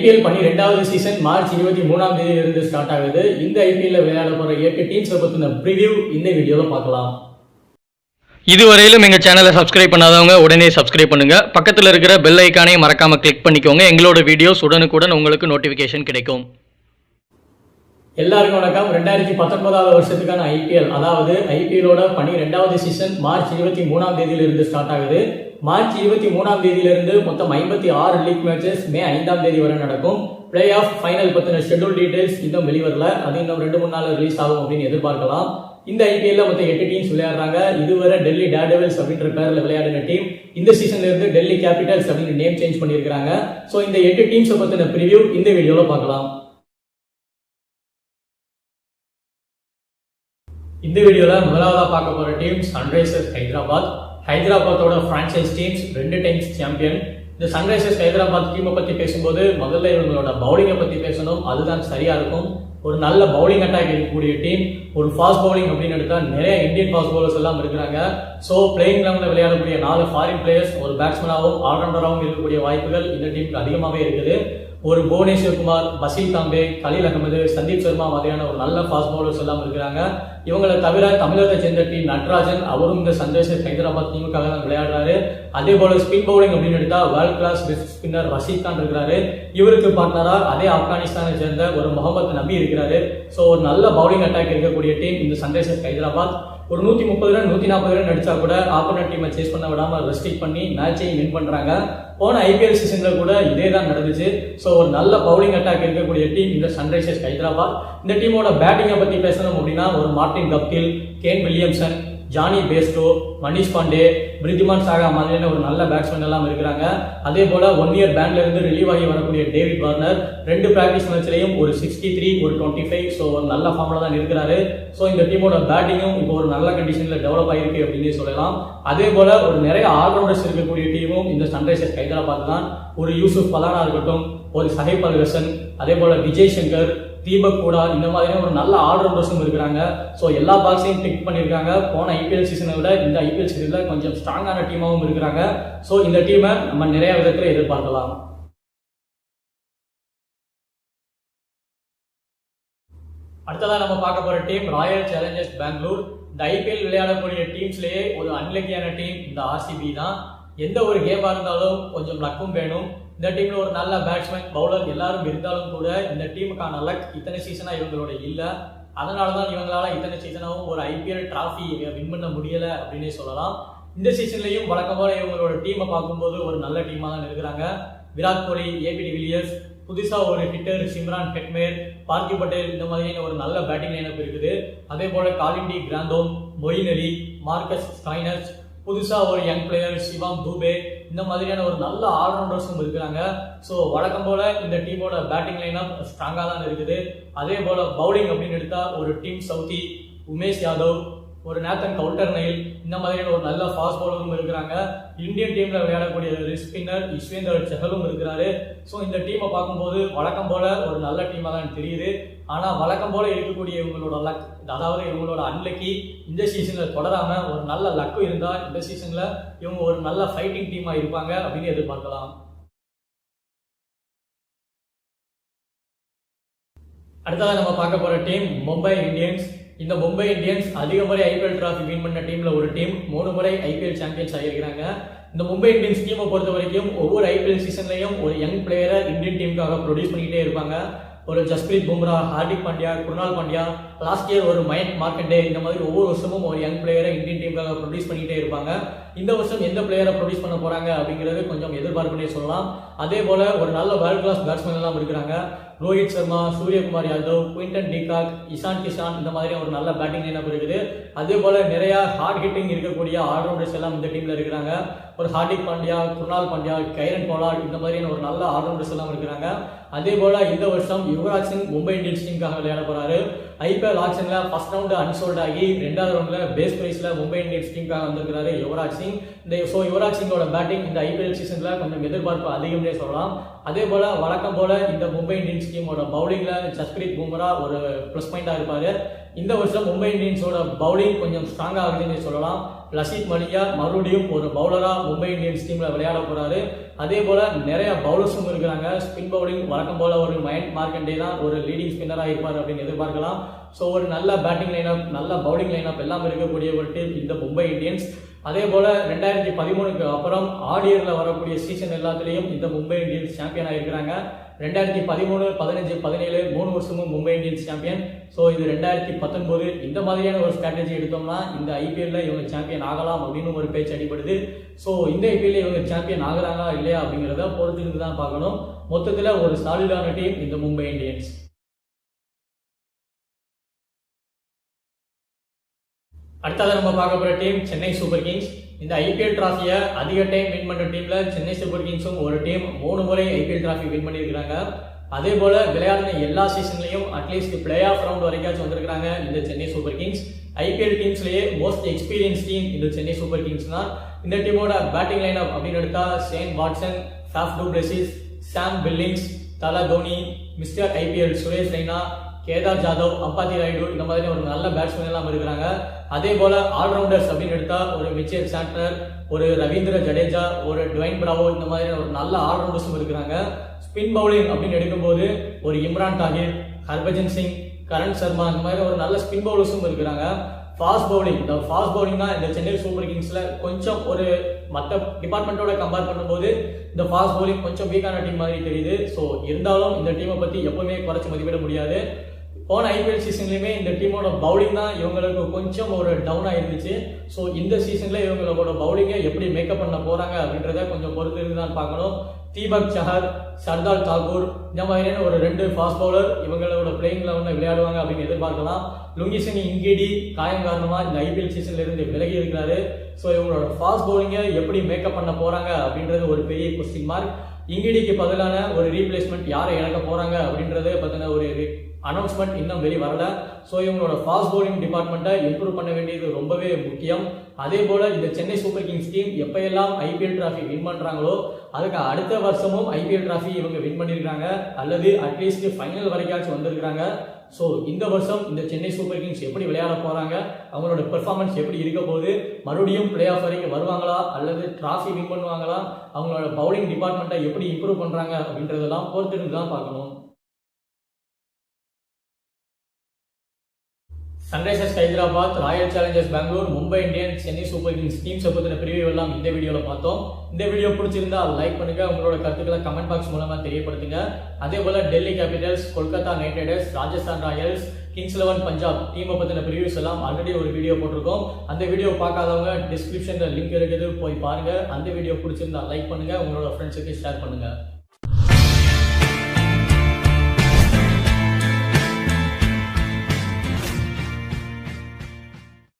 IPL பன்னிரெண்டாவது season March இருபத்தி மூணாம் தேதி இருந்து ஸ்டார்ட் ஆகுது. இந்த ஐபிஎல்ல விளையாட போற எட்டு டீம்ஸை பத்தின ப்ரிவியூ இந்த வீடியோல பார்க்கலாம். இதுவரையிலும் எங்கள் சேனலை சப்ஸ்கிரைப் பண்ணாதவங்க உடனே சப்ஸ்கிரைப் பண்ணுங்க. பக்கத்தில் இருக்கிற பெல் ஐக்கானையும் மறக்காம கிளிக் பண்ணிக்கோங்க. எங்களோட வீடியோஸ் உடனுக்குடன் உங்களுக்கு நோட்டிஃபிகேஷன் கிடைக்கும். எல்லாருக்கும் வணக்கம். ரெண்டாயிரத்தி பத்தொன்பதாவது வருஷத்துக்கான ஐபிஎல் அதாவது ஐபிஎலோட பன்னிரெண்டாவது சீசன் மார்ச் இருபத்தி மூணாம் தேதியில இருந்து ஸ்டார்ட் ஆகுது. மார்ச் இருபத்தி மூணாம் தேதியிலிருந்து மொத்தம் ஐம்பத்தி ஆறு லீக் மேட்சஸ் மே ஐந்தாம் தேதி வரை நடக்கும். பிளே ஆஃப் ஃபைனல் பற்றின ஷெட்யூல் டீடைல்ஸ் இன்னும் வெளிவரல. அது இன்னும் ரெண்டு மூணு நாள் ரிலீஸ் ஆகும் அப்படின்னு எதிர்பார்க்கலாம். இந்த ஐபிஎல்ல மொத்தம் எட்டு டீம்ஸ் விளையாடுறாங்க. இதுவரை டெல்லி டேர்டெவில்ஸ் அப்படின்ற பேரில் விளையாடின டீம் இந்த சீசன்ல இருந்து டெல்லி கேபிட்டல்ஸ் அப்படின்னு நேம் சேஞ்ச் பண்ணியிருக்காங்க ஸோ இந்த எட்டு டீம்ஸை பற்றின ப்ரிவியூ இந்த வீடியோவில் பார்க்கலாம். இந்த வீடியோவில் முதலாவதாக பார்க்க போகிற டீம் சன்ரைசர்ஸ் ஹைதராபாத் ஹைதராபாத்தோட ஃப்ரான்ச்சைஸ் டீம்ஸ் ரெண்டு டைம்ஸ் சாம்பியன் இந்த சன்ரைசர்ஸ் ஹைதராபாத் டீமை பற்றி பேசும்போது முதல்ல இவங்களோட பவுலிங்கை பற்றி பேசணும். அதுதான் சரியா இருக்கும். ஒரு நல்ல பவுலிங் அட்டாக் இருக்கக்கூடிய டீம் ஒரு ஃபாஸ்ட் பவுலிங் அப்படின்னு எடுத்தால் நிறைய இந்தியன் ஃபாஸ்ட் பவுலர்ஸ் எல்லாம் இருக்கிறாங்க. ஸோ பிளேயிங் கிரவுண்டில் விளையாடக்கூடிய நாலு ஃபாரின் பிளேயர்ஸ் ஒரு பேட்ஸ்மேனாகவும் ஆல்ரவுண்டராகவும் இருக்கக்கூடிய வாய்ப்புகள் இந்த டீமுக்கு அதிகமாகவே இருக்குது. ஒரு புவனேஸ்வர் குமார் பசீல் தாம்பே கலீல் அகமது சந்தீப் சர்மா மாதிரியான ஒரு நல்ல ஃபாஸ்ட் பவுலர்ஸ் எல்லாம் இருக்கிறாங்க. இவங்களை தவிர தமிழகத்தை சேர்ந்த டீம் நட்ராஜன் அவரும் இந்த சன்ரைசர்ஸ் ஹைதராபாத் டீமுக்காக தான் விளையாடுறாரு. அதே போல ஸ்பின் பவுலிங் அப்படின்னு எடுத்தா world class best spinner Rashid Khan இருக்கிறாரு. இவருக்கு பார்ட்னரா அதே ஆப்கானிஸ்தானை சேர்ந்த ஒரு முகமது நபி இருக்கிறாரு. ஸோ ஒரு நல்ல பவுலிங் அட்டாக் இருக்கக்கூடிய டீம் இந்த சன்ரைசர்ஸ் ஹைதராபாத். ஒரு நூத்தி முப்பது ரன் நூத்தி நாற்பது ரன் அடிச்சா கூட ஆப்போனட் டீமை சேஸ் பண்ண விடாம ரெஸ்ட்ரிக் பண்ணி மேட்சையும் வின் பண்றாங்க. போன ஐபிஎல் சீசன்ல கூட இதே தான் நடந்துச்சு. ஸோ ஒரு நல்ல பவுலிங் அட்டாக் இருக்கக்கூடிய டீம் இந்த சன்ரைசர்ஸ் ஹைதராபாத். இந்த டீமோட பேட்டிங்கை பத்தி பேசணும் அப்படின்னா ஒரு Martin Guptill Kane Williamson Jonny Bairstow Manish Pandey Wriddhiman Saha மாதிரியான ஒரு நல்ல பேட்ஸ்மேன் எல்லாம் இருக்கிறாங்க. அதே போல ஒன் இயர் பேன்ல இருந்து ரிலீவ் ஆகி வரக்கூடிய டேவிட் வார்னர் ரெண்டு பிராக்டிஸ் மேட்ச்லையும் ஒரு சிக்ஸ்டி த்ரீ ஒரு டுவெண்ட்டி ஃபைவ் ஸோ ஒரு நல்ல ஃபார்ம்ல தான் இருக்கிறாரு. ஸோ இந்த டீமோட பேட்டிங்கும் இப்போ ஒரு நல்ல கண்டிஷன்ல டெவலப் ஆகிருக்கு அப்படின்னு சொல்லலாம். அதே போல ஒரு நிறைய ஆல்ரவுண்டர்ஸ் இருக்கக்கூடிய டீமும் இந்த சன்ரைசர்ஸ் ஹைதராபாத் தான் ஒரு யூசுப் பலானா இருக்கட்டும் ஒரு சஹிப் அல் ஹசன் அதே போல விஜய் சங்கர் தீபக் கூடா இந்த மாதிரியான ஒரு நல்ல ஆல்ரவுண்டர்ஸும் இருக்கிறாங்க ஸோ எல்லா பாக்ஸையும் பிக் பண்ணியிருக்காங்க. போன ஐபிஎல் சீசனை விட இந்த ஐபிஎல் சீசனில் கொஞ்சம் ஸ்ட்ராங்கான டீமாகவும் இருக்கிறாங்க. ஸோ இந்த டீமை நம்ம நிறைய விதத்தில் எதிர்பார்க்கலாம். அடுத்ததாக நம்ம பார்க்க போகிற டீம் ராயல் சேலஞ்சர்ஸ் பெங்களூர் இந்த ஐபிஎல் விளையாடக்கூடிய டீம்ஸ்லேயே ஒரு அன்லக்கியான டீம் இந்த ஆர்சிபி தான். எந்த ஒரு கேமாக இருந்தாலும் கொஞ்சம் லக்கும் வேணும். இந்த டீம்ல ஒரு நல்ல பேட்ஸ்மேன் பவுலர் எல்லாரும் இருந்தாலும் கூட இந்த டீமுக்கான லக் இத்தனை சீசனா இவங்களோட இல்ல. அதனால தான் இவங்களால இத்தனை சீசனாவும் ஒரு ஐபிஎல் டிராஃபி வின் பண்ண முடியல அப்படின்னே சொல்லலாம். இந்த சீசன்லயும் வழக்கம் போல இவங்களோட டீமை பார்க்கும்போது ஒரு நல்ல டீமா தான் இருக்கிறாங்க விராட் கோலி ஏபி வில்லியர்ஸ் புதுசா ஒரு ஹிட்டர் சிம்ரான் ஹெட்மேர் பார்த்தி பட்டேல் இந்த மாதிரியான ஒரு நல்ல பேட்டிங் லைனப் இருக்குது. அதே போல காலிண்டி கிராந்தோம் மொயின் அலி மார்க்கஸ் ஸ்கைனர்ஸ் புதுசா ஒரு யங் பிளேயர் சிவாம் தூபே இந்த மாதிரியான ஒரு நல்ல ஆல்ரவுண்டர்ஸும் இருக்கிறாங்க. ஸோ வழக்கம் போல இந்த டீமோட பேட்டிங் லைனப் ஸ்ட்ராங்காக தான் இருக்குது. அதே போல பவுலிங் அப்படின்னு எடுத்தால் ஒரு டீம் சவுதி உமேஷ் யாதவ் ஒரு நேத்தன் கவுண்டர் நெயில் இந்த மாதிரியான ஒரு நல்ல ஃபாஸ்ட் பவுலரும் இருக்கிறாங்க. இந்தியன் டீம்ல விளையாடக்கூடிய ஸ்பின்னர் யுஸ்வேந்தர் செஹலும் இருக்கிறாரு. ஸோ இந்த டீமை பார்க்கும்போது வழக்கம் போல ஒரு நல்ல டீமாக தான் தெரியுது. ஆனால் வழக்கம் போல இருக்கக்கூடிய இவங்களோட லக் அதாவது இவங்களோட அன்லக்கி இந்த சீசன்ல தொடராம ஒரு நல்ல லக்கு இருந்தா இந்த சீசன்ல இவங்க ஒரு நல்ல ஃபைட்டிங் டீமாக இருப்பாங்க அப்படின்னு எதிர்பார்க்கலாம். அடுத்ததாக நம்ம பார்க்க போகிற டீம் மும்பை இந்தியன்ஸ். இந்த மும்பை இந்தியன்ஸ் அதிக முறை ஐபிஎல் டிராஃபி வின் பண்ண டீம்ல ஒரு டீம் மூணு முறை ஐபிஎல் சாம்பியன்ஸ் ஆகியிருக்கிறாங்க. இந்த மும்பை இந்தியன்ஸ் டீமை பொறுத்த வரைக்கும் ஒவ்வொரு ஐபிஎல் சீசன்லையும் ஒரு யங் பிளேயரை இந்தியன் டீமுக்காக ப்ரொடியூஸ் பண்ணிக்கிட்டே இருப்பாங்க. ஒரு ஜஸ்பிரீத் பும்ரா ஹார்திக் பாண்டியா குருணால் பாண்டியா லாஸ்ட் இயர் ஒரு மயங்க் மார்க்கண்டே இந்த மாதிரி ஒவ்வொரு வருஷமும் ஒரு யங் பிளேயரை இந்தியன் டீமுக்காக ப்ரொடியூஸ் பண்ணிக்கிட்டே இருப்பாங்க. இந்த வருஷம் எந்த பிளேயரை ப்ரொடியூஸ் பண்ண போறாங்க அப்படிங்கிறது கொஞ்சம் எதிர்பார்ப்புனே சொல்லலாம். அதே போல ஒரு நல்ல வேர்ல்ட் கிளாஸ் பேட்ஸ்மேன் எல்லாம் இருக்கிறாங்க. Rohit Sharma Suryakumar Yadav Quinton de Kock Ishan Kishan இந்த மாதிரி ஒரு நல்ல பேட்டிங் லைனப் இருக்குது. அதே போல நிறைய ஹார்ட் ஹிட்டிங் இருக்கக்கூடிய ஆல்ரவுண்டர்ஸ் எல்லாம் இந்த டீம்ல இருக்கிறாங்க. ஒரு ஹார்திக் பாண்டியா குருணால் பாண்டியா கைரன் போலாட் இந்த மாதிரியான ஒரு நல்ல ஆல்ரவுண்டர்ஸ் எல்லாம் இருக்கிறாங்க. அதே போல இந்த வருஷம் யுவராஜ் சிங் மும்பை இந்தியன்ஸ் டீமுக்காக விளையாட போறாரு. ஐபிஎல் ஆக்ஷன்ல ஃபர்ஸ்ட் ரவுண்ட் அன்சோல்ட் ஆகி ரெண்டாவது ரவுண்ட்ல பேஸ் பிரைஸ்ல மும்பை இந்தியன்ஸ் டீமுக்காக வந்திருக்கிறாரு யுவராஜ் சிங். இந்த ஸோ யுவராஜ் சிங்கோட பேட்டிங் இந்த ஐபிஎல் சீசன்ல கொஞ்சம் எதிர்பார்ப்பு அதிகம்னே சொல்லலாம். அதே போல வழக்கம் போல இந்த மும்பை இந்தியன்ஸ் டீமோட பவுலிங்ல ஜஸ்பிரீத் பும்ரா ஒரு ப்ளஸ் பாயிண்டா இருப்பாரு. இந்த வருஷம் மும்பை இந்தியன்ஸோட பவுலிங் கொஞ்சம் ஸ்ட்ராங்கா இருக்குன்னு சொல்லலாம். லசித் மலியா மறுபடியும் ஒரு பவுலரா மும்பை இந்தியன்ஸ் டீம்ல விளையாட போறாரு. அதே போல நிறைய பவுலர்ஸும் இருக்கிறாங்க. ஸ்பின் பவுலிங் வழக்கம் போல ஒரு மைண்ட் மார்க்கண்டே தான் ஒரு லீடிங் ஸ்பின்னராக இருப்பார் அப்படின்னு எதிர்பார்க்கலாம். ஸோ ஒரு நல்ல பேட்டிங் லைனப் நல்ல பவுலிங் லைனப் எல்லாம் இருக்கக்கூடிய ஒரு டீம் இந்த மும்பை இந்தியன்ஸ். அதே போல ரெண்டாயிரத்தி பதிமூணுக்கு அப்புறம் ஆடியர்ல வரக்கூடிய சீசன் எல்லாத்துலேயும் இந்த மும்பை இந்தியன்ஸ் சாம்பியன் ஆகிருக்கிறாங்க ரெண்டாயிரத்தி பதிமூணு பதினஞ்சு பதினேழு மூணு வருஷமும் மும்பை இந்தியன்ஸ் சாம்பியன் ஸோ இது ரெண்டாயிரத்தி பத்தொன்பது இந்த மாதிரியான ஒரு ஸ்ட்ராட்டஜி எடுத்தோம்னா இந்த ஐபிஎல்ல இவங்க சாம்பியன் ஆகலாம் அப்படின்னு ஒரு பேச்சு அடிபடுது. ஸோ இந்த ஐபிஎல்ல இவங்க சாம்பியன் ஆகிறாங்களா இல்லையா அப்படிங்கிறத பொறுத்திருந்து தான் பார்க்கணும். மொத்தத்தில் ஒரு சாலிடான டீம் இந்த மும்பை இந்தியன்ஸ். அடுத்ததாக நம்ம பார்க்க போகிற டீம் சென்னை சூப்பர் கிங்ஸ். இந்த ஐபிஎல் டிராஃபியை அதிக டைம் வின் பண்ணுற டீமில் சென்னை சூப்பர் கிங்ஸும் ஒரு டீம் மூணு முறை ஐபிஎல் டிராஃபி வின் பண்ணியிருக்கிறாங்க. அதே போல் விளையாடின எல்லா சீசன்லையும் at least play off round வரைக்காச்சும் வந்திருக்காங்க இந்த சென்னை சூப்பர் கிங்ஸ். ஐபிஎல் டீம்ஸ்லேயே மோஸ்ட் எக்ஸ்பீரியன்ஸ் டீம் இந்த சென்னை சூப்பர் கிங்ஸ் தான். இந்த டீமோட பேட்டிங் லைனப் அப்படின்னு எடுத்தால் Shane Watson Faf du Plessis Sam Billings Thala Dhoni mister IPL Suresh Raina Kedar Jadhav Ambati Rayudu இந்த மாதிரி ஒரு நல்ல பேட்ஸ்மேன் எல்லாம் இருக்கிறாங்க. அதே போல ஆல்ரவுண்டர்ஸ் அப்படின்னு எடுத்தா ஒரு மிச்சர் சாண்ட்னர் ஒரு ரவீந்திர ஜடேஜா ஒரு டுவைன் பிராவோ இந்த மாதிரி ஒரு நல்ல ஆல்ரவுண்டர்ஸும் இருக்கிறாங்க. ஸ்பின் பவுலிங் அப்படின்னு எடுக்கும்போது ஒரு இம்ரான் தாகிர் ஹர்பஜன் சிங் கரண் சர்மா இந்த மாதிரி ஒரு நல்ல ஸ்பின் பவுலர்ஸும் இருக்கிறாங்க. ஃபாஸ்ட் பவுலிங் இந்த ஃபாஸ்ட் பவுலிங் தான் இந்த சென்னை சூப்பர் கிங்ஸ்ல கொஞ்சம் ஒரு மற்ற டிபார்ட்மெண்ட்டோட கம்பேர் பண்ணும்போது இந்த ஃபாஸ்ட் பவுலிங் கொஞ்சம் வீக்கான டீம் மாதிரி தெரியுது. ஸோ இருந்தாலும் இந்த டீமை பற்றி எப்பவுமே குறைச்சி மதிப்பிட முடியாது. போன ஐபிஎல் சீசன்லையுமே இந்த டீமோட பவுலிங் தான் இவங்களுக்கு கொஞ்சம் ஒரு டவுனாக இருந்துச்சு ஸோ இந்த சீசனில் இவங்களோட பவுலிங்கை எப்படி மேக்கப் பண்ண போகிறாங்க அப்படின்றத கொஞ்சம் பொறுத்து இருந்து தான் பார்க்கணும். தீபக் சஹர் சர்தார் தாகூர் இந்த மாதிரியான ஒரு ரெண்டு ஃபாஸ்ட் பவுலர் இவங்களோட பிளேயிங் லெவனில் விளையாடுவாங்க அப்படின்னு எதிர்பார்க்கலாம். லுங்கிசிங் இங்கிடி காயம் காரணமாக இந்த ஐபிஎல் சீசன்ல இருந்து விலகி இருக்கிறாரு. ஸோ இவங்களோட ஃபாஸ்ட் பவுலிங்கை எப்படி மேக்கப் பண்ண போறாங்க அப்படின்றது ஒரு பெரிய கொஸ்டின் மார்க் இங்கிடிக்கு பதிலான ஒரு ரீப்ளேஸ்மெண்ட் யாரை இழக்க போறாங்க அப்படின்றது பார்த்தீங்கன்னா ஒரு அனௌன்ஸ்மெண்ட் இன்னும் வெளி வரல ஸோ இவங்களோட ஃபாஸ்ட் பவுலிங் டிபார்ட்மெண்ட்டை இம்ப்ரூவ் பண்ண வேண்டியது ரொம்பவே முக்கியம். அதே போல் இந்த சென்னை சூப்பர் கிங்ஸ் டீம் எப்போயெல்லாம் ஐபிஎல் டிராஃபி வின் பண்ணுறாங்களோ அதுக்கு அடுத்த வருஷமும் ஐபிஎல் டிராஃபி இவங்க வின் பண்ணியிருக்காங்க அல்லது அட்லீஸ்ட் ஃபைனல் வரைக்காச்சும் வந்திருக்கிறாங்க. ஸோ இந்த வருஷம் இந்த சென்னை சூப்பர் கிங்ஸ் எப்படி விளையாட போகிறாங்க அவங்களோட பெர்ஃபார்மன்ஸ் எப்படி இருக்க போகுது மறுபடியும் பிளே ஆஃப் வரைக்கும் வருவாங்களா அல்லது டிராஃபி வின் பண்ணுவாங்களா அவங்களோட பவுலிங் டிபார்ட்மெண்ட்டை எப்படி இம்ப்ரூவ் பண்ணுறாங்க அப்படின்றதெல்லாம் பொறுத்திருந்து தான் பார்க்கணும். Sunrisers Hyderabad Royal Challengers Bangalore Mumbai Indians Chennai Super Kings டீம்ஸை பற்றின பிரிவு எல்லாம் இந்த வீடியோவில் பார்த்தோம். இந்த வீடியோ பிடிச்சிருந்தா லைக் பண்ணுங்க. உங்களோட கருத்துக்களை கமெண்ட் பாக்ஸ் மூலமாக தெரியப்படுத்துங்க. அதே போல Delhi Capitals Kolkata Knight Riders Rajasthan Royals Kings Eleven Punjab டீமை பற்றின ப்ரிவியூஸ் எல்லாம் ஆல்ரெடி ஒரு வீடியோ போட்டிருக்கோம். அந்த வீடியோ பார்க்காதவங்க டிஸ்கிரிப்ஷனில் லிங்க் இருக்குது. போய் பாருங்க. அந்த வீடியோ பிடிச்சிருந்தா லைக் பண்ணுங்க. உங்களோட ஃப்ரெண்ட்ஸுக்கு ஷேர் பண்ணுங்க.